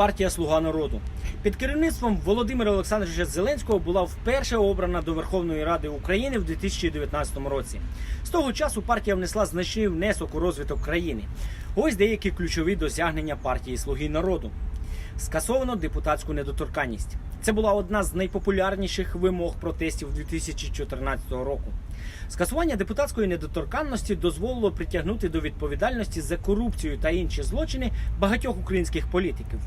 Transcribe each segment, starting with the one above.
партія Слуга народу. Під керівництвом Володимира Олександровича Зеленського була вперше обрана до Верховної Ради України в 2019 році. З того часу партія внесла значний внесок у розвиток країни. Ось деякі ключові досягнення партії Слуги народу. Скасовано депутатську недоторканність. Це була одна з найпопулярніших вимог протестів 2014 року. Скасування депутатської недоторканності дозволило притягнути до відповідальності за корупцію та інші злочини багатьох українських політиків.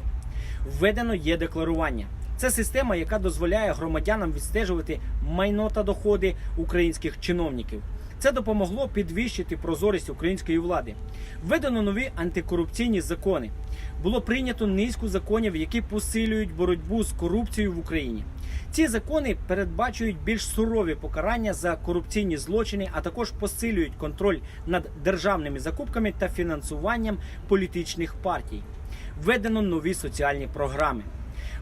Введено є декларування. Це система, яка дозволяє громадянам відстежувати майно та доходи українських чиновників. Це допомогло підвищити прозорість української влади. Введено нові антикорупційні закони. Було прийнято низку законів, які посилюють боротьбу з корупцією в Україні. Ці закони передбачують більш сурові покарання за корупційні злочини, а також посилюють контроль над державними закупками та фінансуванням політичних партій. Введено нові соціальні програми.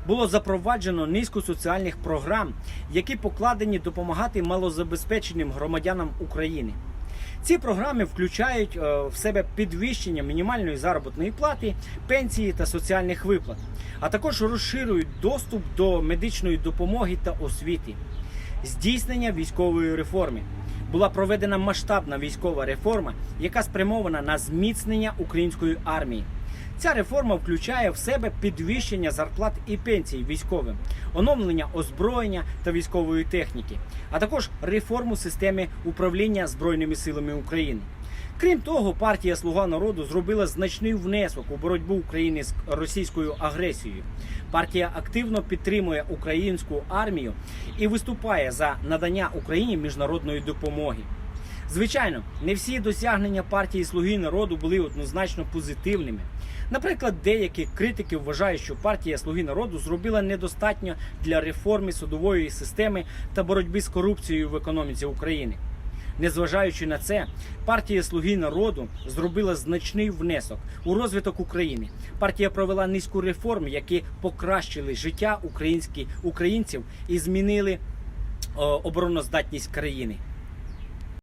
Було запроваджено низку соціальних програм, які покладені допомагати малозабезпеченим громадянам України. Ці програми включають е, в себе підвищення мінімальної заробітної плати, пенсії та соціальних виплат, а також розширюють доступ до медичної допомоги та освіти, здійснення військової реформи. Була проведена масштабна військова реформа, яка спрямована на зміцнення української армії. Ця реформа включає в себе підвищення зарплат і пенсій військовим, оновлення озброєння та військової техніки, а також реформу системи управління збройними силами України. Крім того, партія Слуга народу зробила значний внесок у боротьбу України з російською агресією. Партія активно підтримує українську армію і виступає за надання Україні міжнародної допомоги. Звичайно, не всі досягнення партії Слуги народу були однозначно позитивними. Наприклад, деякі критики вважають, що партія Слуги народу зробила недостатньо для реформи судової системи та боротьби з корупцією в економіці України. Незважаючи на це, партія Слуги народу зробила значний внесок у розвиток України. Партія провела низку реформ, які покращили життя українські- українців і змінили е, обороноздатність країни.